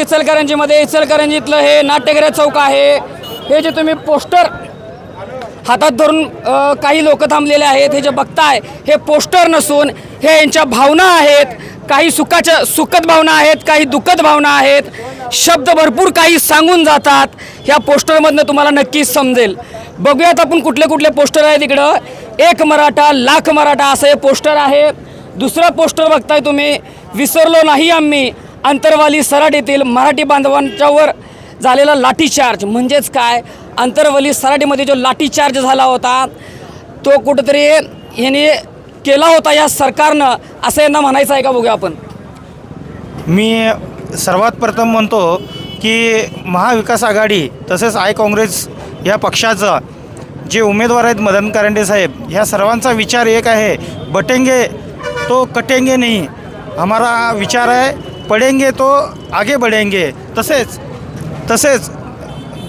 इचलकरंजीमध्ये इचलकरंजीतलं हे नाट्यगृह चौक आहे. हे जे तुम्ही पोस्टर हातात धरून काही लोक थांबलेले आहेत हे जे बघताय हे पोस्टर नसून हे यांच्या भावना आहेत. काही सुखाच्या सुखद भावना आहेत काही दुःखद भावना आहेत. शब्द भरपूर काही सांगून जातात. ह्या पोस्टरमधनं तुम्हाला नक्कीच समजेल. बघूयात आपण कुठले कुठले पोस्टर आहेत इकडं. एक मराठा लाख मराठा असं हे पोस्टर आहे. दुसरं पोस्टर बघताय तुम्ही. विसरलो नाही आम्ही. अंतरवाली सराट येथील मराठी बांधवांच्यावर झालेला लाठीचार्ज. म्हणजेच काय? अंतरवली सराटीमध्ये जो लाठीचार्ज झाला होता तो कुठंतरी यांनी केला होता या सरकारनं? असं यांना म्हणायचं आहे का? बघूया आपण. मी सर्वात प्रथम म्हणतो की महाविकास आघाडी तसेच आय काँग्रेस या पक्षाचा जे उमेदवार आहेत मदन कारंडे साहेब ह्या सर्वांचा विचार एक आहे. बटेंगे तो कटेंगे नाही. हमारा विचार आहे पडेंगे तो आगे बढेंगे। तसेच तसेच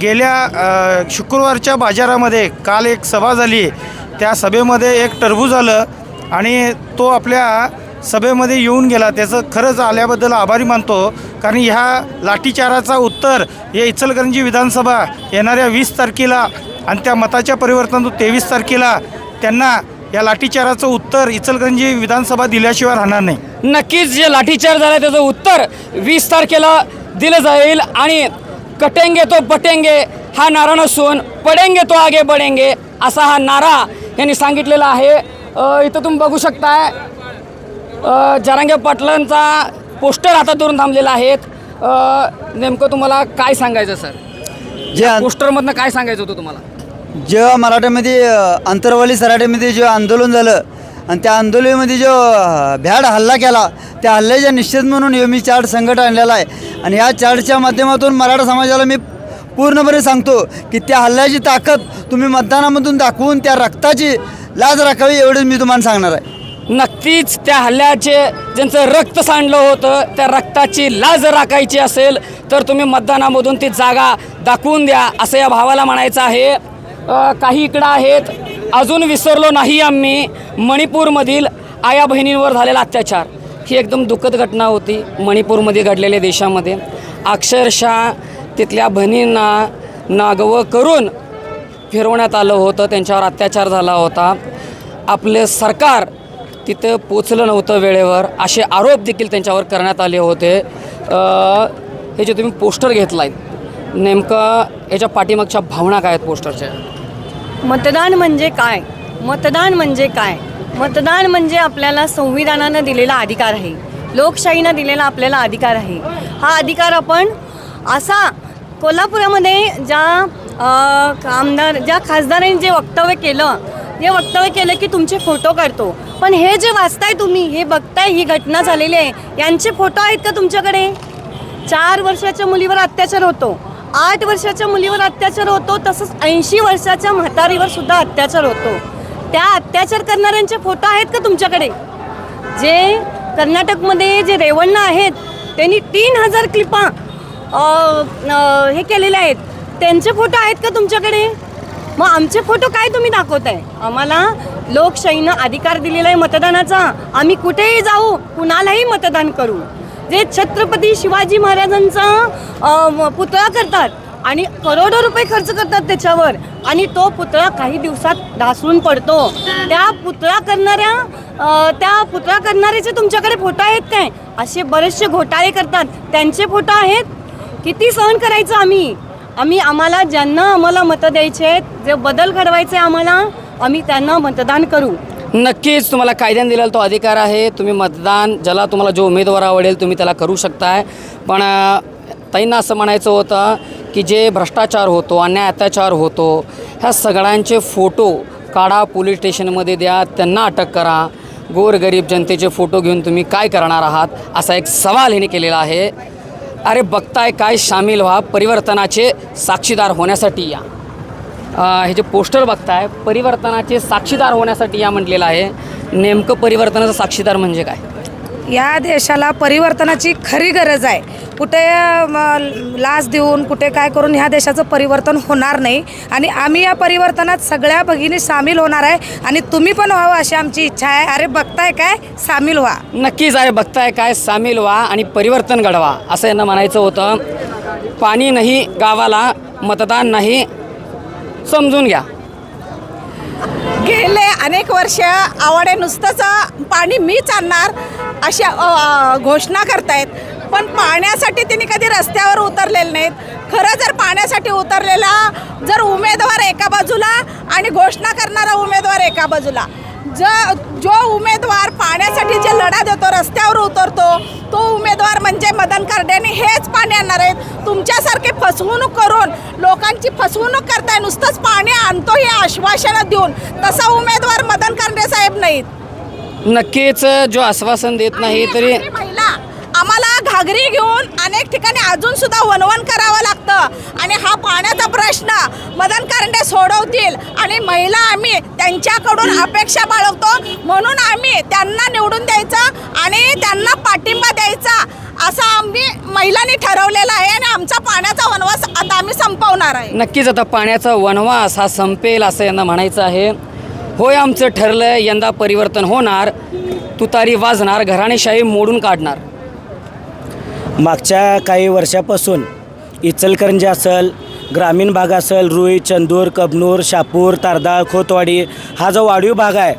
गेल्या शुक्रवारच्या बाजारामध्ये काल एक सभा झाली. त्या सभेमध्ये एक टरबूज आलं आणि तो आपल्या सभेमध्ये येऊन गेला. त्याचं खरंच आल्याबद्दल आभारी मानतो. कारण ह्या लाठीचाराचा उत्तर हे इचलकरंजी विधानसभा येणाऱ्या वीस तारखेला आणि त्या मताच्या परिवर्तन तेवीस तारखेला त्यांना या लाठीचाराचं उत्तर इचलकरंजी विधानसभा दिल्याशिवाय राहणार नाही. नक्कीच जे लाठीचार्ज झाला त्याचं उत्तर वीस तारखेला दिलं जाईल आणि कटेंगे तो पटेंगे हा नारा नसून पडेंगे तो आगे बढेंगे असा हा नारा यांनी सांगितलेला आहे. इथं तुम्ही बघू शकताय जरांगे पाटलांचा पोस्टर हातात धरून थांबलेला आहेत. नेमकं तुम्हाला काय सांगायचं सर? जे पोस्टरमधनं काय सांगायचं होतं तुम्हाला? जेव्हा मराठ्यामध्ये अंतरवाली सराठ्यामध्ये जे आंदोलन झालं आणि त्या आंदोलनामध्ये जो भ्याड हल्ला केला त्या हल्ल्याच्या निषेध म्हणून हे मी चार्ट संकट आणलेला आहे. आणि या चार्टच्या माध्यमातून मराठा समाजाला मी पूर्णपणे सांगतो की त्या हल्ल्याची ताकद तुम्ही मतदानामधून दाखवून त्या रक्ताची लाज राखावी एवढंच मी तुम्हाला सांगणार आहे. नक्कीच त्या हल्ल्याचे ज्यांचं रक्त सांडलं होतं त्या रक्ताची लाज राखायची असेल तर तुम्ही मतदानामधून ती जागा दाखवून द्या असं या भावाला म्हणायचं आहे. काही इकडं आहेत. अजून विसरलो नाही आम्ही. मणिपूरमधील आया बहिणींवर झालेला अत्याचार. ही एकदम दुःखद घटना होती मणिपूरमध्ये घडलेल्या देशामध्ये. अक्षरशः तिथल्या बहिणींना नागवं करून फिरवण्यात आलं होतं. त्यांच्यावर अत्याचार झाला होता. आपले सरकार तिथं पोचलं नव्हतं वेळेवर. असे आरोप देखील त्यांच्यावर करण्यात आले होते. हे जे तुम्ही पोस्टर घेतला आहे नेमकं याच्या पाठीमागच्या भावना काय आहेत पोस्टरच्या? मतदान म्हणजे काय? मतदान म्हणजे काय? मतदान म्हणजे आपल्याला संविधानानं दिलेला अधिकार आहे. लोकशाहीनं दिलेला आपल्याला अधिकार आहे. हा अधिकार आपण असा कोल्हापुरामध्ये ज्या आमदार ज्या खासदारांनी जे वक्तव्य केलं हे वक्तव्य केलं की तुमचे फोटो काढतो. पण हे जे वाचताय तुम्ही हे बघताय ही घटना झालेली आहे यांचे फोटो आहेत का तुमच्याकडे? चार वर्षाच्या मुलीवर अत्याचार होतो. आठ वर्षाच्या मुलीवर अत्याचार होतो तसंच ऐंशी वर्षाच्या म्हातारीवर सुद्धा अत्याचार होतो. त्या अत्याचार करणाऱ्यांचे फोटो आहेत का तुमच्याकडे? जे कर्नाटकमध्ये जे रेवण्ण आहेत त्यांनी तीन हजार क्लिपा हे केलेले आहेत. त्यांचे फोटो आहेत का तुमच्याकडे? मग आमचे फोटो काय तुम्ही दाखवताय? आम्हाला लोकशाहीनं अधिकार दिलेला आहे मतदानाचा. आम्ही कुठेही जाऊ कुणालाही मतदान करू. जे छत्रपती शिवाजी महाराजांचा पुतळा करतात आणि करोडो रुपये खर्च करतात त्याच्यावर आणि तो पुतळा काही दिवसात ढासळून पडतो. त्या पुतळा करणाऱ्या त्या पुतळा करणाऱ्याचे तुमच्याकडे फोटो आहेत काय? असे बरेचसे घोटाळे करतात. त्यांचे फोटो आहेत? किती सहन करायचं आम्ही? आम्ही आम्हाला ज्यांना आम्हाला मतं द्यायचे आहेत जे बदल घडवायचे आम्हाला आम्ही त्यांना मतदान करू. नक्कीच तुम्हाला कायद्याने दिलेला तो अधिकार आहे. तुम्ही मतदान ज्याला तुम्हाला जो उमेदवार आवडेल तुम्ही त्याला करू शकताय. पण ताईंना असं म्हणायचं होतं की जे भ्रष्टाचार होतो अन्याय अत्याचार होतो ह्या सगळ्यांचे फोटो काढा पोलीस स्टेशनमध्ये द्या त्यांना अटक करा. गोरगरीब जनतेचे फोटो घेऊन तुम्ही काय करणार आहात असा एक सवाल हिने केलेला आहे. अरे बघताय काय सामील व्हा परिवर्तनाचे साक्षीदार होण्यासाठी या. हे जे पोस्टर बघताय परिवर्तनाचे साक्षीदार होण्यासाठी या म्हटलेलं आहे. नेमकं परिवर्तनाचं साक्षीदार म्हणजे काय? या देशाला परिवर्तनाची खरी गरज आहे. कुठे लाच देऊन कुठे काय करून ह्या देशाचं परिवर्तन होणार नाही. आणि आम्ही या परिवर्तनात सगळ्या भगिनी सामील होणार आहे. आणि तुम्ही पण व्हावं अशी आमची इच्छा आहे. अरे बघताय काय? सामील व्हा. नक्कीच आहे बघताय काय? सामील व्हा आणि परिवर्तन घडवा. असं यांना म्हणायचं होतं. पाणी नाही गावाला मतदान नाही समजून घ्या. गेले अनेक वर्ष आवडे नुसतंच पाणी मीच आणणार अशा घोषणा करतायत. पण पाण्यासाठी त्यांनी कधी रस्त्यावर उतरलेले नाहीत. खरं जर पाण्यासाठी उतरलेला जर उमेदवार एका बाजूला आणि घोषणा करणारा उमेदवार एका बाजूला ज जो उमेदवार पाण्यासाठी जे लढा देतो रस्त्यावर उतरतो तो उमेदवार म्हणजे मदन कार्डेने हेच पाणी आणणार आहेत. तुमच्यासारखे फसवणूक करून लोकांची फसवणूक करताय नुसतंच पाणी आणतो हे आश्वासनं देऊन तसा उमेदवार मदन कार्डे साहेब नाहीत. नक्कीच जो आश्वासन देत नाही तरी आम्ही घेऊन अनेक ठिकाणी अजून सुद्धा वनवन करावं लागतं. आणि हा पाण्याचा प्रश्न मदन कारंडे सोडवतील. आणि महिला आम्ही त्यांच्याकडून अपेक्षा बाळगतो. म्हणून आम्ही त्यांना निवडून द्यायचं आणि त्यांना पाठिंबा द्यायचा. असं आम्ही महिलांनी ठरवलेलं आहे आणि आमचा पाण्याचा वनवास आता आम्ही संपवणार आहे. नक्कीच आता पाण्याचा वनवास हा संपेल असं यांना म्हणायचं आहे. होय आमचं ठरलं यंदा परिवर्तन होणार. तुतारी वाजणार घराणेशाही मोडून काढणार. मागच्या काही वर्षापासून इचलकरंजी असेल ग्रामीण भाग असेल रुई चंदूर कबनूर शापूर तारदाळ खोतवाडी हा जो वाढीव भाग आहे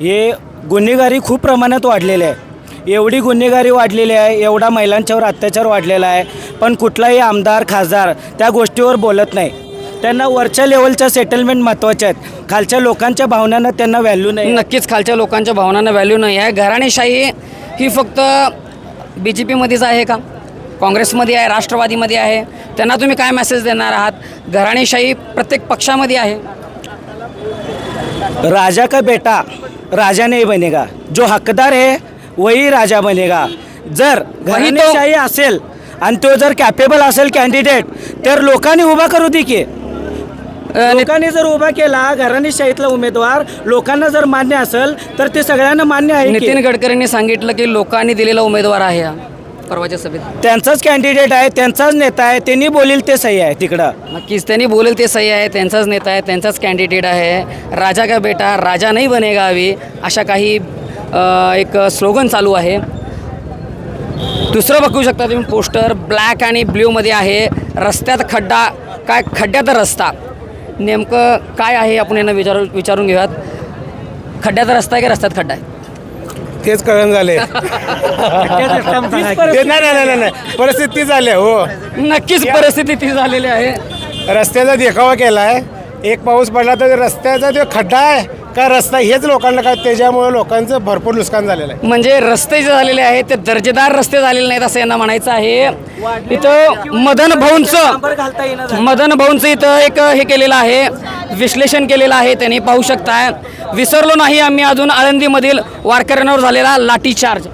हे गुन्हेगारी खूप प्रमाणात वाढलेले आहे. एवढी गुन्हेगारी वाढलेली आहे एवढा महिलांच्यावर अत्याचार वाढलेला आहे पण कुठलाही आमदार खासदार त्या गोष्टीवर बोलत नाही. त्यांना वरच्या लेवलच्या सेटलमेंट महत्त्वाच्या आहेत. खालच्या लोकांच्या भावनांना त्यांना व्हॅल्यू नाही. नक्कीच खालच्या लोकांच्या भावनांना व्हॅल्यू नाही. आहे घराणेशाही ही फक्त बी जे पीमध्येच आहे का? काँग्रेसमध्ये आहे राष्ट्रवादीमध्ये आहे. त्यांना तुम्ही काय मेसेज देणार आहात? घराणेशाही प्रत्येक पक्षामध्ये आहे. राजा का बेटा? राजा नहीं बनेगा. जो हकदार है वही राजा बनेगा. जर घराणेशाही असेल आणि तो जर कॅपेबल असेल कॅन्डिडेट तर लोकांनी उभा करू दे की. लोकांनी जर उभा केला घराणेशाहीतला उमेदवार लोकांना जर मान्य असेल तर ते सगळ्यांना मान्य आहे नितीन गडकरींनी सांगितलं की लोकांनी दिलेला उमेदवार आहे परवाच्या सभेत? त्यांचाच कॅन्डिडेट आहे त्यांचाच नेता आहे त्यांनी बोलील ते सही आहे तिकडं. नक्कीच त्यांनी बोलेल ते सही आहे त्यांचाच नेता आहे त्यांचाच कॅन्डिडेट आहे. राजा का बेटा राजा नाही बनेगा अभी अशा काही अ, एक स्लोगन चालू आहे. दुसरं बघू शकता तुम्ही पोस्टर ब्लॅक आणि ब्ल्यूमध्ये आहे. रस्त्यात खड्डा काय खड्ड्यात रस्ता. नेमकं काय आहे आपण यांना विचारू विचारून घेऊयात. खड्ड्यात रस्ता आहे की रस्त्यात खड्डा आहे? तेच कळण झाले. ते नाही नाही नाही नाही परिस्थिती झाली हो. नक्कीच परिस्थिती ती झालेली आहे. रस्त्याचा देखावा केला आहे एक पाऊस पडला तर रस्त्याचा जो खड्डा आहे का रस्ता हेच लोकांना काय त्याच्यामुळे लोकांचं भरपूर नुकसान झालेलं आहे. म्हणजे रस्ते जे झालेले आहेत ते दर्जेदार रस्ते झालेले नाहीत असं यांना म्हणायचं आहे. इथं मदन भाऊंचं मदन भाऊंचं इथं एक हे केलेलं आहे. विश्लेषण केलेलं आहे त्यांनी पाहू शकताय. विसरलो नाही आम्ही अजून आळंदीमधील वारकऱ्यांवर झालेला लाठीचार्ज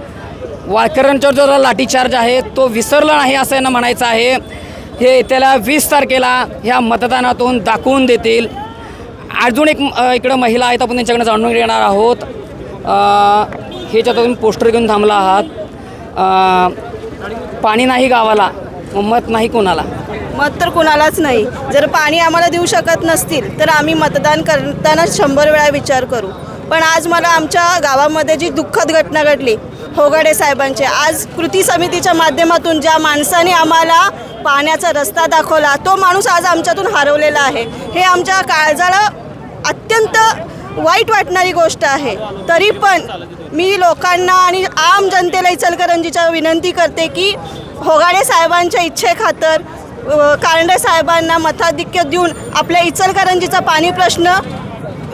वारकऱ्यांच्यावर जो लाठीचार्ज आहे तो विसरला नाही असं यांना म्हणायचं आहे. हे त्याला वीस तारखेला ह्या मतदानातून दाखवून देतील. अजून एक इकडं महिला आहेत आपण त्यांच्याकडे जाणून घेणार आहोत. अ, ह्याच्यातून पोस्टर घेऊन थांबला आहात. पाणी नाही गावाला मत नाही कोणाला. मत तर कुणालाच नाही. जर पाणी आम्हाला देऊ शकत नसतील तर आम्ही मतदान करताना शंभर वेळा विचार करू. पण आज मला आमच्या गावामध्ये जी दुःखद घटना घडली होगाडे साहेबांचे आज कृती समितीच्या माध्यमातून ज्या माणसाने आम्हाला पाण्याचा रस्ता दाखवला तो माणूस आज आमच्यातून हरवलेला आहे. हे आमच्या काळजाला अत्यंत वाईट वाटणारी गोष्ट आहे. तरी पण मी लोकांना आणि आम जनतेला इचलकरंजीच्या विनंती करते की होगाडे साहेबांच्या इच्छेखातर कारंडे साहेबांना मताधिक्य देऊन आपल्या इचलकरंजीचा पाणी प्रश्न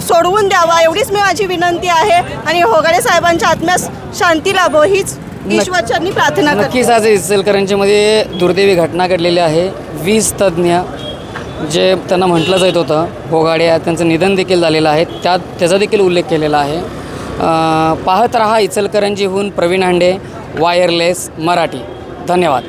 सोडवून द्यावा एवढीच मी माझी विनंती आहे. आणि होगाडे साहेबांच्या आत्म्यास शांती लाभो हीच ईश्वरचरणी प्रार्थना नक्कीच आज इचलकरंजीमध्ये दुर्दैवी घटना घडलेली आहे. वीज तज्ज्ञ जे त्यांना म्हटलं जात होतं होगाड्या त्यांचं निधन देखील झालेलं आहे. त्यात त्याचा देखील उल्लेख केलेला आहे. पाहत रहा इचलकरंजीहून प्रवीण हांडे वायरलेस मराठी. धन्यवाद.